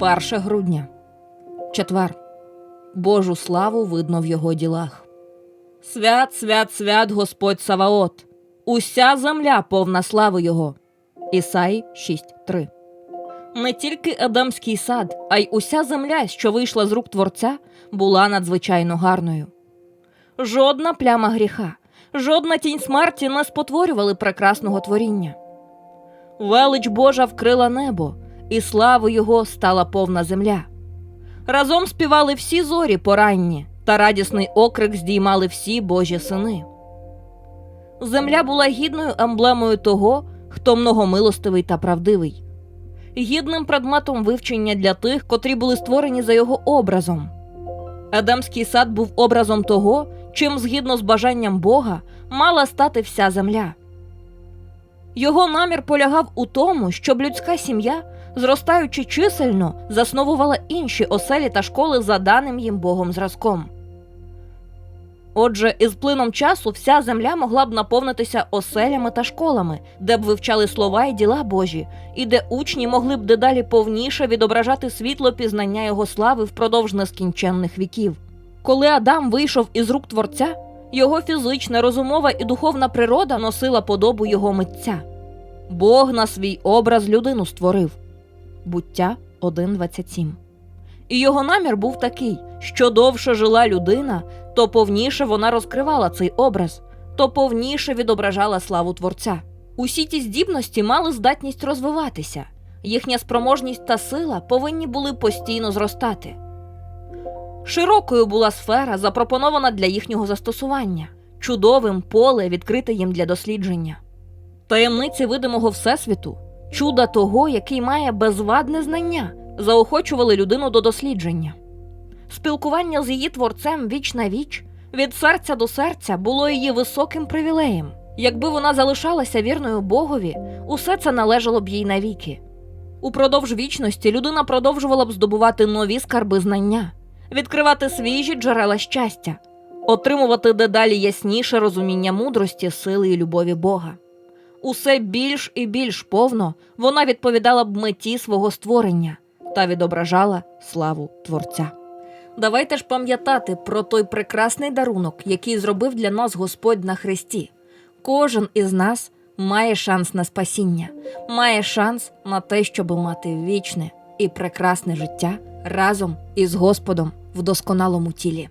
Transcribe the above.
1 грудня. Четвер. Божу славу видно в його ділах. Свят, свят, свят Господь Саваот. Уся земля повна слави Його. Ісаї 6.3. Не тільки Едемський сад, а й уся земля, що вийшла з рук Творця, була надзвичайно гарною. Жодна пляма гріха, жодна тінь смерті не спотворювали прекрасного творіння. Велич Божа вкрила небо, і слави Його стала повна земля. Разом співали всі зорі поранні, та радісний окрик здіймали всі Божі сини. Земля була гідною емблемою того, хто многомилостивий та правдивий, гідним предметом вивчення для тих, котрі були створені за його образом. Едемський сад був образом того, чим, згідно з бажанням Бога, мала стати вся земля. Його намір полягав у тому, щоб людська сім'я, зростаючи чисельно, засновувала інші оселі та школи за даним їм Богом зразком. Отже, із плином часу вся земля могла б наповнитися оселями та школами, де б вивчали слова і діла Божі, і де учні могли б дедалі повніше відображати світло пізнання його слави впродовж нескінченних віків. Коли Адам вийшов із рук Творця, його фізична, розумова і духовна природа носила подобу його митця. Бог на свій образ людину створив. Буття 1.27. І його намір був такий: що довше жила людина, то повніше вона розкривала цей образ, то повніше відображала славу Творця. Усі ті здібності мали здатність розвиватися, їхня спроможність та сила повинні були постійно зростати. Широкою була сфера, запропонована для їхнього застосування, чудовим поле відкрите їм для дослідження. Таємниці видимого Всесвіту, чуда того, який має безвадне знання, заохочували людину до дослідження. Спілкування з її творцем віч на віч, від серця до серця було її високим привілеєм. Якби вона залишалася вірною Богові, усе це належало б їй навіки. Упродовж вічності людина продовжувала б здобувати нові скарби знання, відкривати свіжі джерела щастя, отримувати дедалі ясніше розуміння мудрості, сили і любові Бога. Усе більш і більш повно вона відповідала б меті свого створення та відображала славу Творця. Давайте ж пам'ятати про той прекрасний дарунок, який зробив для нас Господь на Христі. Кожен із нас має шанс на спасіння, має шанс на те, щоб мати вічне і прекрасне життя разом із Господом в досконалому тілі.